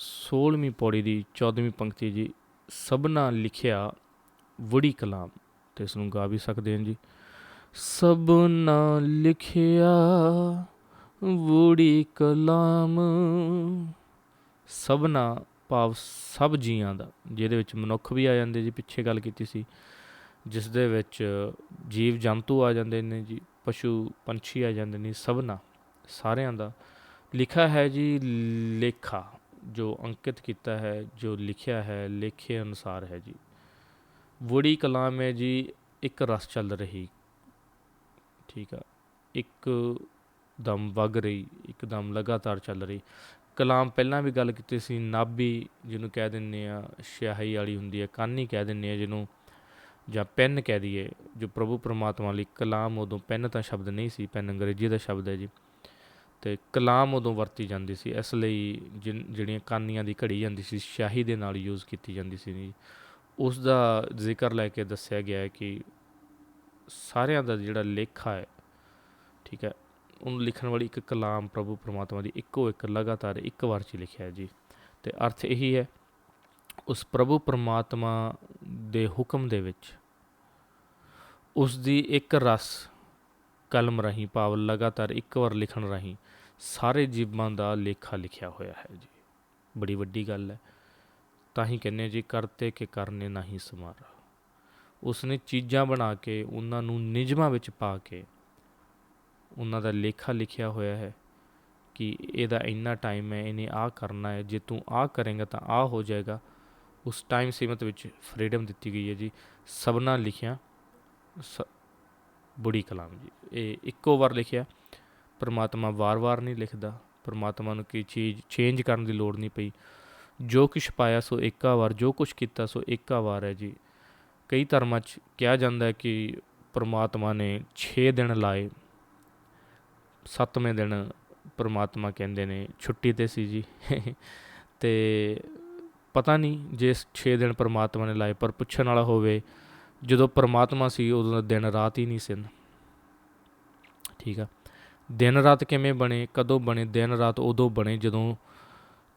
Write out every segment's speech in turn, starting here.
16ਵੀਂ ਪੌੜੀ ਦੀ 14ਵੀਂ ਪੰਕਤੀ ਜੀ ਸਭਨਾ ਲਿਖਿਆ ਵੜੀ ਕਲਾਮ ਤੇ ਇਸ ਨੂੰ ਗਾ ਵੀ ਸਕਦੇ ਹਾਂ ਜੀ। ਸਭਨਾ ਲਿਖਿਆ ਵੜੀ ਕਲਾਮ, ਸਭਨਾ ਭਾਵ ਸਭ ਜੀਆਂ ਦਾ, ਜਿਹਦੇ ਵਿੱਚ ਮਨੁੱਖ ਵੀ ਆ ਜਾਂਦੇ ਜੀ, ਪਿੱਛੇ ਗੱਲ ਕੀਤੀ ਸੀ, ਜਿਸ ਦੇ ਵਿੱਚ ਜੀਵ ਜੰਤੂ ਆ ਜਾਂਦੇ ਨੇ ਜੀ, ਪਸ਼ੂ ਪੰਛੀ ਆ ਜਾਂਦੇ ਨੇ, ਸਭਨਾ ਸਾਰਿਆਂ ਦਾ ਲਿਖਾ ਹੈ ਜੀ ਲੇਖਾ। ਜੋ ਅੰਕਿਤ ਕੀਤਾ ਹੈ, ਜੋ ਲਿਖਿਆ ਹੈ, ਲੇਖੇ ਅਨੁਸਾਰ ਹੈ ਜੀ। ਵੜੀ ਕਲਾਮ ਹੈ ਜੀ, ਇੱਕ ਰਸ ਚੱਲ ਰਹੀ। ਠੀਕ ਆ। ਇੱਕ ਦਮ ਵਗ ਰਹੀ, ਇੱਕ ਦਮ ਲਗਾਤਾਰ ਚੱਲ ਰਹੀ। ਕਲਾਮ ਪਹਿਲਾਂ ਵੀ ਗੱਲ ਕੀਤੀ ਸੀ, ਨਾਭੀ ਜਿਹਨੂੰ ਕਹਿ ਦਿੰਨੇ ਆ, ਸਿਆਹੀ ਵਾਲੀ ਹੁੰਦੀ ਹੈ, ਕਾਨੀ ਕਹਿ ਦਿੰਨੇ ਆ ਜਿਹਨੂੰ, ਜਾਂ ਪੈਨ ਕਹਿ ਦਈਏ, ਜੋ ਪ੍ਰਭੂ ਪਰਮਾਤਮਾ ਲਈ ਕਲਾਮ ਉਦੋਂ ਪੈਨ ਤਾਂ ਸ਼ਬਦ ਨਹੀਂ ਸੀ, ਪੈਨ ਅੰਗਰੇਜ਼ੀ ਦਾ ਸ਼ਬਦ ਹੈ ਜੀ। ਤੇ ਕਲਾਮ ਉਦੋਂ ਵਰਤੀ ਜਾਂਦੀ ਸੀ, ਇਸ ਲਈ ਜਿਨ- ਜਿਹੜੀਆਂ ਕਾਨੀਆਂ ਦੀ ਘੜੀ ਜਾਂਦੀ ਸੀ, ਸ਼ਾਹੀ ਦੇ ਨਾਲ ਯੂਜ਼ ਕੀਤੀ ਜਾਂਦੀ ਸੀ ਜੀ। ਉਸ ਦਾ ਜ਼ਿਕਰ ਲੈ ਕੇ ਦੱਸਿਆ ਗਿਆ ਹੈ ਕਿ ਸਾਰਿਆਂ ਦਾ ਜਿਹੜਾ ਲੇਖਾ ਹੈ, ਠੀਕ ਹੈ, ਉਹਨੂੰ ਲਿਖਣ ਵਾਲੀ ਇੱਕ ਕਲਾਮ ਪ੍ਰਭੂ ਪਰਮਾਤਮਾ ਦੀ ਇੱਕੋ ਇੱਕ ਲਗਾਤਾਰ ਇੱਕ ਵਾਰ ਚ ਲਿਖਿਆ ਹੈ ਜੀ। ਤੇ ਅਰਥ ਇਹੀ ਹੈ, ਉਸ ਪ੍ਰਭੂ ਪਰਮਾਤਮਾ ਦੇ ਹੁਕਮ ਦੇ ਵਿੱਚ ਉਸ ਦੀ ਇੱਕ ਰਸ ਕਲਮ ਰਾਹੀਂ ਭਾਵ ਲਗਾਤਾਰ ਇੱਕ ਵਾਰ ਲਿਖਣ ਰਾਹੀਂ ਸਾਰੇ ਜੀਵਾਂ ਦਾ ਲੇਖਾ ਲਿਖਿਆ ਹੋਇਆ ਹੈ ਜੀ। ਬੜੀ ਵੱਡੀ ਗੱਲ ਹੈ। ਤਾਂ ਹੀ ਕਹਿੰਦੇ ਜੀ ਕਰਤੇ ਕਿ ਕਰਨੇ ਨਹੀਂ ਸਮਾਰਾ। ਉਸਨੇ ਚੀਜ਼ਾਂ ਬਣਾ ਕੇ, ਉਹਨਾਂ ਨੂੰ ਨਿਯਮਾਂ ਵਿੱਚ ਪਾ ਕੇ, ਉਹਨਾਂ ਦਾ ਲੇਖਾ ਲਿਖਿਆ ਹੋਇਆ ਹੈ ਕਿ ਇਹਦਾ ਇੰਨਾ ਟਾਈਮ ਹੈ, ਇਹਨੇ ਆਹ ਕਰਨਾ ਹੈ, ਜੇ ਤੂੰ ਆਹ ਕਰੇਂਗਾ ਤਾਂ ਆਹ ਹੋ ਜਾਏਗਾ। ਉਸ ਟਾਈਮ ਸੀਮਤ ਵਿੱਚ ਫਰੀडम ਦਿੱਤੀ ਗਈ ਹੈ ਜੀ। ਸਭਨਾ ਲਿਖਿਆ, ਸ ਬੁੜੀ ਕਲਾਮ ਜੀ। ਇਹ ਇੱਕੋ ਵਾਰ ਲਿਖਿਆ। ਪਰਮਾਤਮਾ ਵਾਰ-ਵਾਰ ਨਹੀਂ ਲਿਖਦਾ। ਪਰਮਾਤਮਾ ਨੂੰ ਕੀ ਚੀਜ਼ ਚੇਂਜ ਕਰਨ ਦੀ ਲੋੜ ਨਹੀਂ ਪਈ। ਜੋ ਕੁਛ ਪਾਇਆ ਸੋ ਇੱਕਾ ਵਾਰ, ਜੋ ਕੁਛ ਕੀਤਾ ਸੋ ਇੱਕਾ ਵਾਰ ਹੈ ਜੀ। ਕਈ ਧਰਮਾਂ 'ਚ ਕਿਹਾ ਜਾਂਦਾ ਹੈ ਕਿ ਪਰਮਾਤਮਾ ਨੇ 6 ਦਿਨ ਲਾਏ। ਸੱਤਵੇਂ ਦਿਨ ਪਰਮਾਤਮਾ ਕਹਿੰਦੇ ਨੇ ਛੁੱਟੀ ਤੇ ਸੀ ਜੀ। ਤੇ ਪਤਾ ਨਹੀਂ ਜੇ 6 ਦਿਨ ਪਰਮਾਤਮਾ ਨੇ ਲਾਏ, ਪਰ ਪੁੱਛਣ ਵਾਲਾ ਹੋਵੇ ਜਦੋਂ ਪਰਮਾਤਮਾ ਸੀ, ਉਦੋਂ ਦਾ ਦਿਨ ਰਾਤ ਹੀ ਨਹੀਂ ਸਨ ਠੀਕ ਆ? ਦਿਨ ਰਾਤ ਕਿਵੇਂ ਬਣੇ, ਕਦੋਂ ਬਣੇ, ਦਿਨ ਰਾਤ ਉਦੋਂ ਬਣੇ, ਜਦੋਂ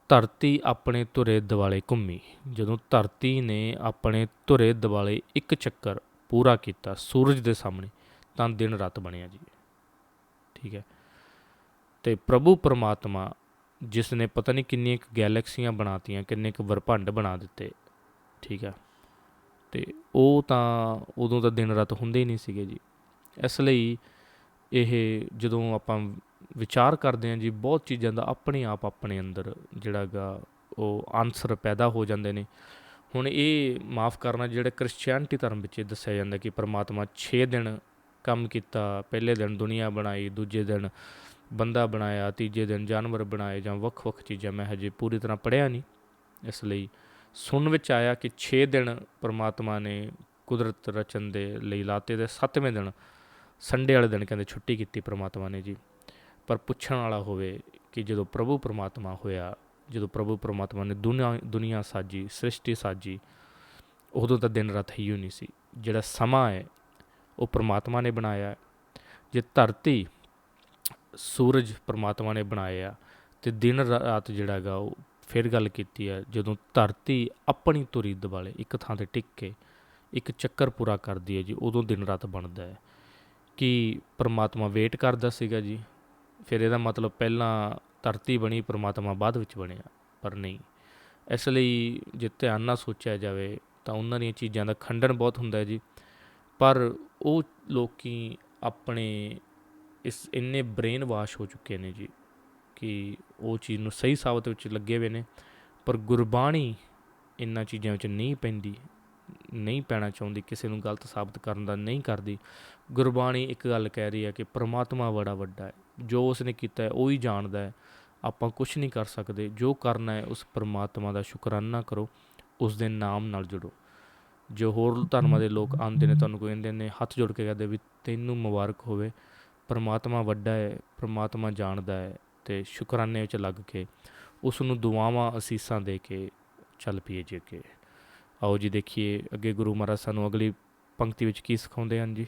ਧਰਤੀ ਆਪਣੇ ਧੁਰੇ ਦਿਵਾਲੇ ਘੁੰਮੀ। ਜਦੋਂ ਧਰਤੀ ਨੇ ਆਪਣੇ ਧੁਰੇ ਦਿਵਾਲੇ ਇੱਕ ਚੱਕਰ ਪੂਰਾ ਕੀਤਾ ਸੂਰਜ ਦੇ ਸਾਹਮਣੇ, ਤਾਂ ਦਿਨ ਰਾਤ ਬਣਿਆ ਜੀ। ਠੀਕ ਹੈ ਤੇ ਪ੍ਰਭੂ ਪਰਮਾਤਮਾ ਜਿਸ ਨੇ ਪਤਾ ਨਹੀਂ ਕਿੰਨੀਆਂ ਕੁ ਗੈਲੈਕਸੀਆਂ ਬਣਾਤੀਆਂ, ਕਿੰਨੇ ਕੁ ਵਰਭੰਡ ਬਣਾ ਦਿੱਤੇ। ਠੀਕ ਹੈ ਤੇ ਉਹ ਤਾਂ ਉਦੋਂ ਤਾਂ ਦਿਨ ਰਾਤ ਹੁੰਦੇ ਹੀ ਨਹੀਂ ਸੀਗੇ ਜੀ। ਇਸ ਲਈ ਇਹ ਜਦੋਂ ਆਪਾਂ ਵਿਚਾਰ ਕਰਦੇ ਹਾਂ ਜੀ, ਬਹੁਤ ਚੀਜ਼ਾਂ ਦਾ ਆਪਣੇ ਆਪ ਆਪਣੇ ਅੰਦਰ ਜਿਹੜਾ ਗਾ ਉਹ ਆਨਸਰ ਪੈਦਾ ਹੋ ਜਾਂਦੇ ਨੇ। ਹੁਣ ਇਹ ਮਾਫ ਕਰਨਾ, ਜਿਹੜੇ ਕ੍ਰਿਸਚੀਅਨਟੀ ਧਰਮ ਵਿੱਚ ਇਹ ਦੱਸਿਆ ਜਾਂਦਾ ਕਿ ਪ੍ਰਮਾਤਮਾ 6 ਦਿਨ ਕੰਮ ਕੀਤਾ, ਪਹਿਲੇ ਦਿਨ ਦੁਨੀਆ ਬਣਾਈ, ਦੂਜੇ ਦਿਨ ਬੰਦਾ ਬਣਾਇਆ, ਤੀਜੇ ਦਿਨ ਜਾਨਵਰ ਬਣਾਏ ਜਾਂ ਵੱਖ-ਵੱਖ ਚੀਜ਼ਾਂ ਮੈਂ ਹਜੇ ਪੂਰੀ ਤਰ੍ਹਾਂ ਪੜ੍ਹਿਆ ਨਹੀਂ। ਇਸ ਲਈ ਸੁਣ ਵਿੱਚ ਆਇਆ ਕਿ 6 ਦਿਨ ਪ੍ਰਮਾਤਮਾ ਨੇ ਕੁਦਰਤ ਰਚਨ ਦੇ ਲਈ ਲਾਤੇ ਤੇ 7ਵੇਂ ਦਿਨ ਸੰਡੇ ਵਾਲੇ ਦਿਨ ਕਹਿੰਦੇ ਛੁੱਟੀ ਕੀਤੀ ਪ੍ਰਮਾਤਮਾ ਨੇ ਜੀ। ਪਰ ਪੁੱਛਣ ਵਾਲਾ ਹੋਵੇ ਕਿ ਜਦੋਂ ਪ੍ਰਭੂ ਪਰਮਾਤਮਾ ਹੋਇਆ, ਜਦੋਂ ਪ੍ਰਭੂ ਪਰਮਾਤਮਾ ਨੇ ਦੁਨੀਆ ਦੁਨੀਆ ਸਾਜੀ, ਸ੍ਰਿਸ਼ਟੀ ਸਾਜੀ, ਉਦੋਂ ਤਾਂ ਦਿਨ ਰਾਤ ਹੀ ਨਹੀਂ ਸੀ। ਜਿਹੜਾ ਸਮਾਂ ਹੈ, ਉਹ ਪਰਮਾਤਮਾ ਨੇ ਬਣਾਇਆ। ਜੇ ਧਰਤੀ ਸੂਰਜ ਪਰਮਾਤਮਾ ਨੇ ਬਣਾਇਆ ਤੇ ਦਿਨ ਰਾਤ ਜਿਹੜਾ ਹੈਗਾ ਉਹ ਫਿਰ ਗੱਲ ਕੀਤੀ ਹੈ, ਜਦੋਂ ਧਰਤੀ ਆਪਣੀ ਧੁਰੀ ਦੁਆਲੇ ਇੱਕ ਥਾਂ ਤੇ ਟਿਕ ਕੇ ਇੱਕ ਚੱਕਰ ਪੂਰਾ ਕਰਦੀ ਹੈ ਜੀ, ਉਦੋਂ ਦਿਨ ਰਾਤ ਬਣਦਾ ਹੈ। ਕਿ ਪਰਮਾਤਮਾ ਵੇਟ ਕਰਦਾ ਸੀਗਾ ਜੀ? ਫਿਰ ਇਹਦਾ ਮਤਲਬ ਪਹਿਲਾਂ ਧਰਤੀ ਬਣੀ, ਪਰਮਾਤਮਾ ਬਾਅਦ ਵਿੱਚ ਬਣਿਆ, ਪਰ ਨਹੀਂ। ਇਸ ਲਈ ਜੇ ਧਿਆਨ ਨਾਲ ਸੋਚਿਆ ਜਾਵੇ ਤਾਂ ਉਹਨਾਂ ਦੀਆਂ ਚੀਜ਼ਾਂ ਦਾ ਖੰਡਨ ਬਹੁਤ ਹੁੰਦਾ ਹੈ ਜੀ। ਪਰ ਉਹ ਲੋਕੀ ਆਪਣੇ ਇਸ ਇੰਨੇ ਬ੍ਰੇਨ ਵਾਸ਼ ਹੋ ਚੁੱਕੇ ਨੇ ਜੀ ਕਿ ਉਹ ਚੀਜ਼ ਨੂੰ ਸਹੀ ਸਾਬਤ ਵਿੱਚ ਲੱਗੇ ਹੋਏ ਨੇ, ਪਰ ਗੁਰਬਾਣੀ ਇੰਨਾ ਚੀਜ਼ਾਂ ਵਿੱਚ ਨਹੀਂ ਪੈਂਦੀ, ਨਹੀਂ ਪੈਣਾ ਚਾਹੁੰਦੀ, ਕਿਸੇ ਨੂੰ ਗਲਤ ਸਾਬਤ ਕਰਨ ਦਾ ਨਹੀਂ ਕਰਦੀ। ਗੁਰਬਾਣੀ ਇੱਕ ਗੱਲ ਕਹਿ ਰਹੀ ਹੈ ਕਿ ਪ੍ਰਮਾਤਮਾ ਬੜਾ ਵੱਡਾ ਹੈ, ਜੋ ਉਸਨੇ ਕੀਤਾ ਹੈ, ਉਹ ਹੀ ਜਾਣਦਾ ਹੈ, ਆਪਾਂ ਕੁਝ ਨਹੀਂ ਕਰ ਸਕਦੇ, ਜੋ ਕਰਨਾ ਹੈ, ਉਸ ਪ੍ਰਮਾਤਮਾ ਦਾ ਸ਼ੁਕਰਾਨਾ ਕਰੋ, ਉਸ ਦੇ ਨਾਮ ਨਾਲ ਜੁੜੋ। ਜੋ ਹੋਰ ਧਰਮਾਂ ਦੇ ਲੋਕ ਆਉਂਦੇ ਨੇ, ਤੁਹਾਨੂੰ ਕਹਿੰਦੇ ਨੇ, ਹੱਥ ਜੋੜ ਕੇ ਕਹਿੰਦੇ ਵੀ ਤੈਨੂੰ ਮੁਬਾਰਕ ਹੋਵੇ, ਪਰਮਾਤਮਾ ਵੱਡਾ ਹੈ, ਪਰਮਾਤਮਾ ਜਾਣਦਾ ਹੈ ਤੇ ਸ਼ੁਕਰਾਨੇ ਵਿੱਚ ਲੱਗ ਕੇ ਉਸ ਨੂੰ ਦੁਆਵਾਂ, ਅਸੀਸਾਂ ਦੇ ਕੇ ਚੱਲ ਪਈਏ ਜੀ ਅੱਗੇ। ਆਓ ਜੀ ਦੇਖੀਏ ਅੱਗੇ ਗੁਰੂ ਮਹਾਰਾਜ ਸਾਨੂੰ ਅਗਲੀ ਪੰਕਤੀ ਵਿੱਚ ਕੀ ਸਿਖਾਉਂਦੇ ਹਨ ਜੀ?